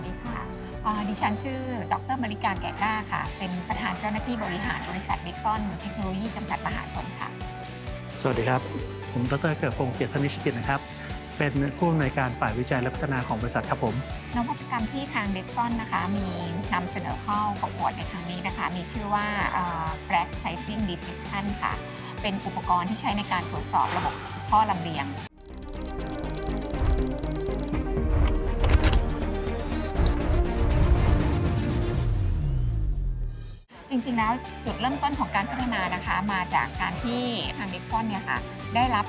วัสดีค่ะเอ่อดิฉันชื่อ ดรมริการแก่กล้าค่ะ เป็นประธานเจ้าหน้าที่บริหารบริษัทเด็กซ่อนเทคโนโลยีจำกัดมหาชนค่ะ สวัสดีครับ ผมดรเกิดพงษ์เกียรติธนิชกิจนะครับ เป็นผู้อำนวยการฝ่ายวิจัยและพัฒนาของบริษัทครับผมนวัตกรรมที่ทางเด็กซ่อนนะคะ มีนำเสนอเข้าประกวดในครั้งนี้นะคะ มีชื่อว่าเอ่อ Black Sizing Detection ค่ะ เป็นอุปกรณ์ที่ใช้ในการตรวจสอบระบบท่อลำเลียง ริงๆ แล้วจุดเริ่มต้นของการพัฒนานะคะ มาจากการที่ทางด็กซอนเนี่ยค่ะได้รับ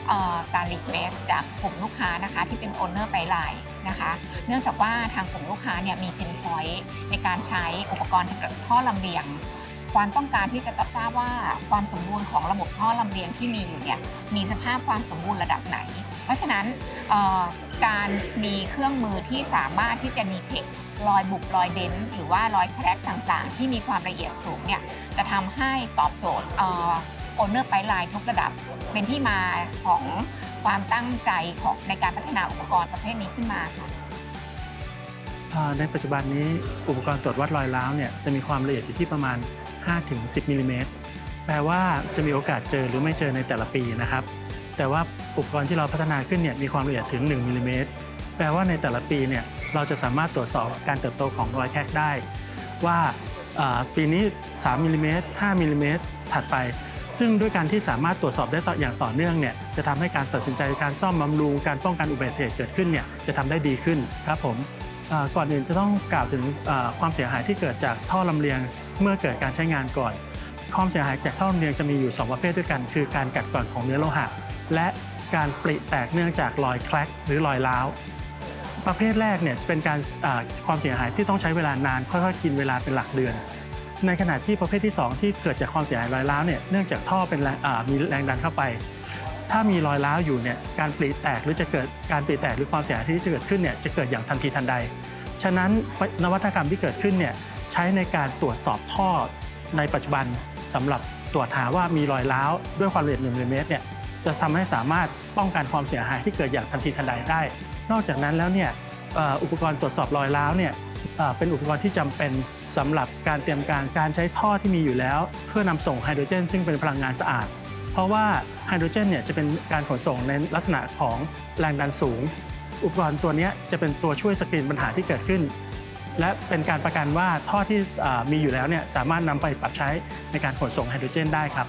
การรีเควสจากกลุ่มลูกค้านะคะที่เป็นโอนเนอร์ไปไลน์นะคะ เนื่องจากว่าทางกลุ่มลูกค้าเนี่ยมีเพนพอยต์ในการใช้อุปกรณ์ท่อลำเลียง ความต้องการที่จะทราบว่าความสมบูรณ์ของระบบท่อลำเลียงที่มีอยู่เนี่ยมีสภาพความสมบูรณ์ระดับไหน เพราะฉะนั้นการมีเครื่องมือที่สามารถที่จะมีเทค รอยบุบรอยเดนหรือว่ารอยแครกต่างๆ ที่มีความละเอียดสูงเนี่ยจะทำให้ตอบโจทย์โอนเนอร์ไปไลน์ทุกระดับ เป็นที่มาของความตั้งใจของในการพัฒนาอุปกรณ์ประเภทนี้ขึ้นมาค่ะในปัจจุบันนี้อุปกรณ์ตรวจวัดรอยร้าวเนี่ยจะมีความละเอียดอยู่ที่ประมาณ 5-10มิลลิเมตร แปลว่าจะมีโอกาสเจอหรือไม่เจอในแต่ละปีนะครับ แต่ว่าอุปกรณ์ที่เราพัฒนาขึ้นเนี่ยมีความละเอียดถึง 1มิลลิเมตรแปลว่าในแต่ละปีเนี่ยเราจะสามารถตรวจสอบการเติบโตของรอยแคกได้ ว่าปีนี้ 3มิลลิเมตร5มิลลิเมตรถัดไป ซึ่งด้วยการที่สามารถตรวจสอบได้ต่ออย่างต่อเนื่องเนี่ยจะทำให้การตัดสินใจการซ่อมบำรุงการป้องกันอุบัติเหตุเกิดขึ้นเนี่ยจะทำได้ดีขึ้นครับผมก่อนอื่นจะต้องกล่าวถึงความเสียหายที่เกิดจากท่อลำเลียงเมื่อเกิดการใช้งานก่อน ความเสียหายจากท่อลำเลียงจะมีอยู่ 2 ประเภทด้วยกัน คือการกัดกร่อนของเนื้อโลหะ และการปริแตกเนื่องจากรอยแคร็กหรือรอยร้าว ประเภทแรกเนี่ยจะเป็นการความเสียหายที่ต้องใช้เวลานานค่อยๆกินเวลาเป็นหลักเดือน ในขณะที่ประเภทที่ 2 ที่เกิดจากความเสียหายรอยร้าวเนี่ยเนื่องจากท่อเป็นมีแรงดันเข้าไป ถ้ามีรอยร้าวอยู่เนี่ยการปริแตกหรือจะเกิดการปริแตกหรือความเสียหายที่จะเกิดขึ้นเนี่ยจะเกิดอย่างทันทีทันใด ฉะนั้นนวัตกรรมที่เกิดขึ้นเนี่ยใช้ในการตรวจสอบท่อในปัจจุบัน สำหรับตรวจหาว่ามีรอยร้าวด้วยความละเอียด1มิลลิเมตรเนี่ยจะทำให้สามารถป้องกันความเสียหายที่เกิดอย่างทันทีทันใดได้ นอกจากนั้นแล้วเนี่ยอุปกรณ์ตรวจสอบรอยร้าวเนี่ยเป็นอุปกรณ์ที่จำเป็นสำหรับการเตรียมการการใช้ท่อที่มีอยู่แล้ว เพื่อนำส่งไฮโดรเจน ซึ่งเป็นพลังงานสะอาด เพราะว่าไฮโดรเจนเนี่ยจะเป็นการขนส่งในลักษณะของแรงดันสูง อุปกรณ์ตัวนี้จะเป็นตัวช่วยสกรีนปัญหาที่เกิดขึ้น และเป็นการประกันว่าท่อที่มีอยู่แล้วเนี่ยสามารถนำไปปรับใช้ในการขนส่งไฮโดรเจนได้ครับ